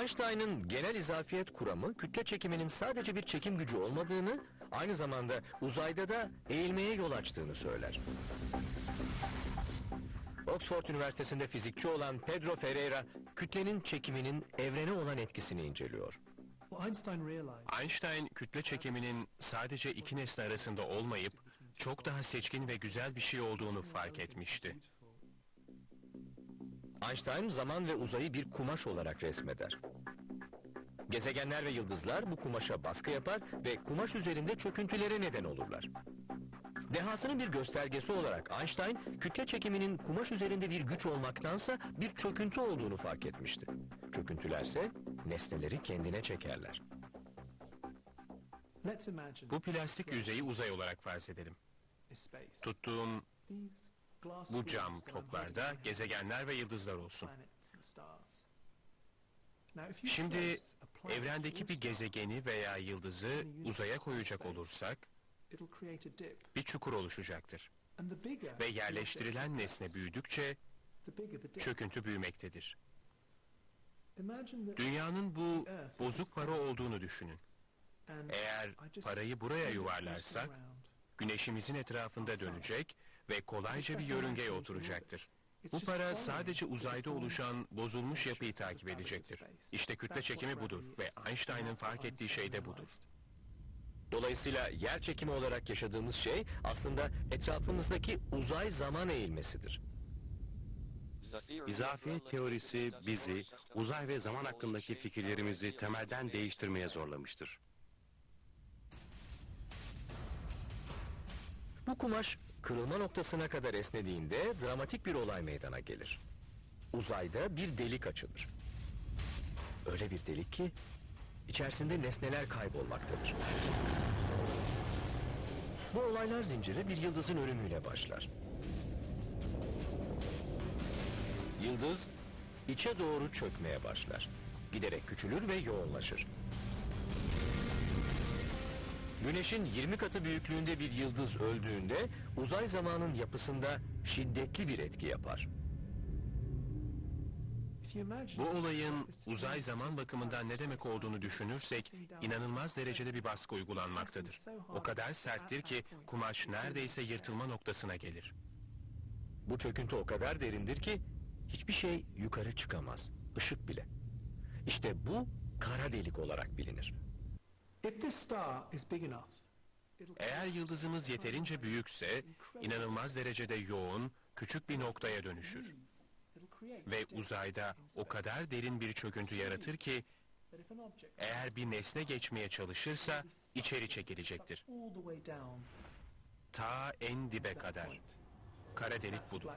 Einstein'ın genel izafiyet kuramı kütle çekiminin sadece bir çekim gücü olmadığını, aynı zamanda uzayda da eğilmeye yol açtığını söyler. Oxford Üniversitesi'nde fizikçi olan Pedro Ferreira, kütlenin çekiminin evrene olan etkisini inceliyor. Einstein kütle çekiminin sadece iki nesne arasında olmayıp çok daha seçkin ve güzel bir şey olduğunu fark etmişti. Einstein zaman ve uzayı bir kumaş olarak resmeder. Gezegenler ve yıldızlar bu kumaşa baskı yapar ve kumaş üzerinde çöküntülere neden olurlar. Dehasının bir göstergesi olarak Einstein, kütle çekiminin kumaş üzerinde bir güç olmaktansa bir çöküntü olduğunu fark etmişti. Çöküntülerse nesneleri kendine çekerler. Bu plastik yüzeyi uzay olarak farz edelim. Tuttuğum bu cam toplarda gezegenler ve yıldızlar olsun. Şimdi evrendeki bir gezegeni veya yıldızı uzaya koyacak olursak bir çukur bigger Ve yerleştirilen nesne büyüdükçe çöküntü büyümektedir. Dünyanın bu bozuk para olduğunu düşünün. Eğer parayı buraya yuvarlarsak güneşimizin etrafında dönecek ve kolayca bir yörüngeye oturacaktır. Bu para sadece uzayda oluşan bozulmuş yapıyı takip edecektir. İşte kütle çekimi budur ve Einstein'ın fark ettiği şey de budur. Dolayısıyla yer çekimi olarak yaşadığımız şey aslında etrafımızdaki uzay zaman eğilmesidir. İzafiyet teorisi bizi uzay ve zaman hakkındaki fikirlerimizi temelden değiştirmeye zorlamıştır. Bu kumaş kırılma noktasına kadar esnediğinde dramatik bir olay meydana gelir. Uzayda bir delik açılır. Öyle bir delik ki içerisinde nesneler kaybolmaktadır. Bu olaylar zinciri bir yıldızın ölümüyle başlar. Yıldız içe doğru çökmeye başlar. Giderek küçülür ve yoğunlaşır. Güneşin 20 katı büyüklüğünde bir yıldız öldüğünde uzay zamanın yapısında şiddetli bir etki yapar. Bu olayın uzay zaman bakımından ne demek olduğunu düşünürsek inanılmaz derecede bir baskı uygulanmaktadır. O kadar serttir ki kumaş neredeyse yırtılma noktasına gelir. Bu çöküntü o kadar derindir ki hiçbir şey yukarı çıkamaz. Işık bile. İşte bu kara delik olarak bilinir. Eğer yıldızımız yeterince büyükse inanılmaz derecede yoğun, küçük bir noktaya dönüşür. create Ve uzayda o kadar derin bir çöküntü yaratır ki eğer bir nesne geçmeye çalışırsa içeri çekilecektir. Ta en dibe kadar. Kara delik budur.